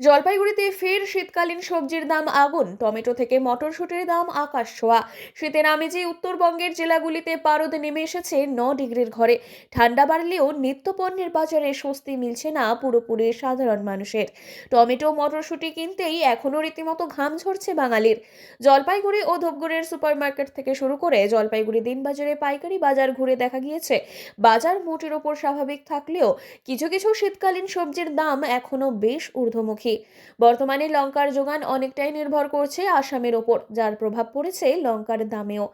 জলপাইগুড়িতে ফের শীতকালীন সবজির দাম আগুন। টমেটো থেকে মটরশুটির দাম আকাশ ছোঁয়া। শীতের আমেজে উত্তরবঙ্গের জেলাগুলিতে পারদ নেমে এসেছে ন ডিগ্রির ঘরে। ঠান্ডা বাড়লেও নিত্যপণ্যের বাজারে স্বস্তি মিলছে না পুরোপুরি সাধারণ মানুষের। টমেটো, মটরশুটি কিনতেই এখনও রীতিমতো ঘাম ঝরছে বাঙালির। জলপাইগুড়ি ও ধূপগুড়ির সুপারমার্কেট থেকে শুরু করে জলপাইগুড়ি দিনবাজারে পাইকারি বাজার ঘুরে দেখা গিয়েছে। বাজার মোটের ওপর স্বাভাবিক থাকলেও কিছু কিছু শীতকালীন সবজির দাম এখনও বেশ ঊর্ধ্বমুখী। বর্তমানে লঙ্কার যোগান অনেকটাই নির্ভর করছে আসামের ওপর, যার প্রভাব পড়েছে লঙ্কার দামেও।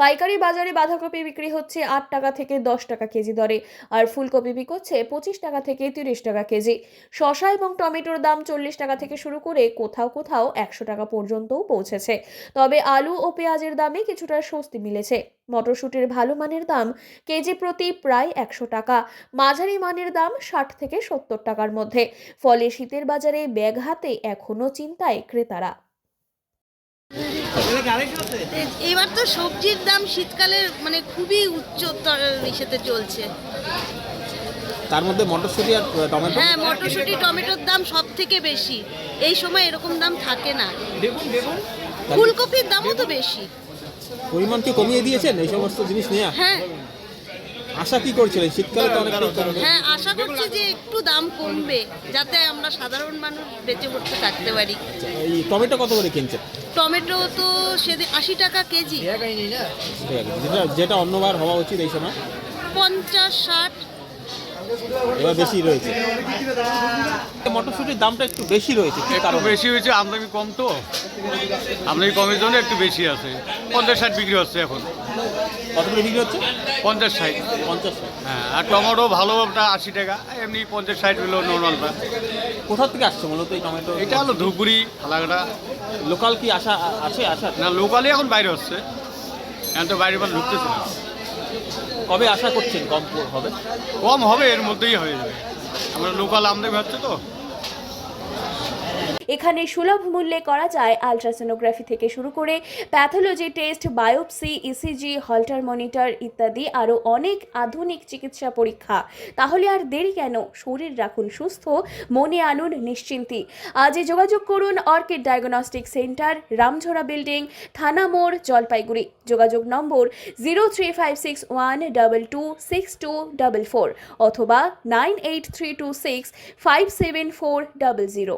পাইকারি বাজারে বাঁধাকপি বিক্রি হচ্ছে আট টাকা থেকে দশ টাকা কেজি দরে, আর ফুলকপি বিকোচ্ছে পঁচিশ টাকা থেকে তিরিশ টাকা কেজি। শসা এবং টমেটোর দাম চল্লিশ টাকা থেকে শুরু করে কোথাও কোথাও একশো টাকা পর্যন্তও পৌঁছেছে। তবে আলু ও পেঁয়াজের দামে কিছুটা স্বস্তি মিলেছে। মটরশুটির ভালো মানের দাম কেজি প্রতি প্রায় একশো টাকা, মাঝারি মানের দাম ষাট থেকে সত্তর টাকার মধ্যে। ফলে শীতের বাজারে ব্যাগ হাতে এখনও চিন্তায় ক্রেতারা। এবার তো সবজির দাম শীতকালে মানে খুবই উচ্চতর ইসেতে চলছে। তার মধ্যে মটরশুঁটি আর টমেটো? হ্যাঁ মটরশুঁটি টমেটোর দাম সব থেকে বেশি। এই সময় এরকম দাম থাকে না। ফুলকপির দামও তো বেশি। পরিমাণ কি কমিয়ে দিয়েছেন এই সমস্ত জিনিস নিয়ে? হ্যাঁ। আশা কি করছিলেন? শীতকালে তো কমবে হ্যাঁ আশা করছি যে একটু দাম কমবে যাতে আমরা সাধারণ মানুষ বেঁচে পড়তে থাকতে পারি। এই টমেটো কত করে কিনছেন? টমেটো তো সেদিন আশি টাকা কেজি। ঠিক আছে যেটা যেটা অন্যবার হওয়া উচিত এই সময়। পঞ্চাশ ষাট। এবার বেশি রয়েছে। মটরশুঁটির দামটা একটু বেশি রয়েছে কি একটু বেশি হয়েছে আমদানি কম তো। আমদানি কমের জন্য একটু বেশি আছে। পঞ্চাশ ষাট বিক্রি হচ্ছে এখন। কত করে বিক্রি হচ্ছে? পঞ্চাশ ষাট। পঞ্চাশ হ্যাঁ আর টমেটো ভালোটা আশি টাকা। এমনি পঞ্চাশ ষাট হলো নর্মালটা কোথা থেকে আসছে মূলত এই টমেটো? এটা হলো ধুপগুড়ি ফালাকাটা লোকাল কি আশা আছে আশা? না লোকালি এখন বাইরে হচ্ছে। এখন তো বাইরে মাল ঢুকতেছে না। কবে আশা করছেন? কম হবে? কম হবে এর মধ্যেই হয়ে যাবে। আমরা লোকাল আমদানি হচ্ছে তো। এখানে সুলভ মূল্যে করা যায় আলট্রাসোনোগ্রাফি থেকে শুরু করে pathology test, biopsy ECG Holter monitor ইত্যাদি আরও অনেক আধুনিক চিকিৎসা পরীক্ষা। তাহলে আর দেরি কেন? শরীর রাখুন সুস্থ, মনে আনুন নিশ্চিন্তি। আজই যোগাযোগ করুন orchid diagnostic centre, Ramjhora building, থানা মোড়, জলপাইগুড়ি। যোগাযোগ number zero three five six one double two six two double four অথবা nine eight three two six five seven four double zero.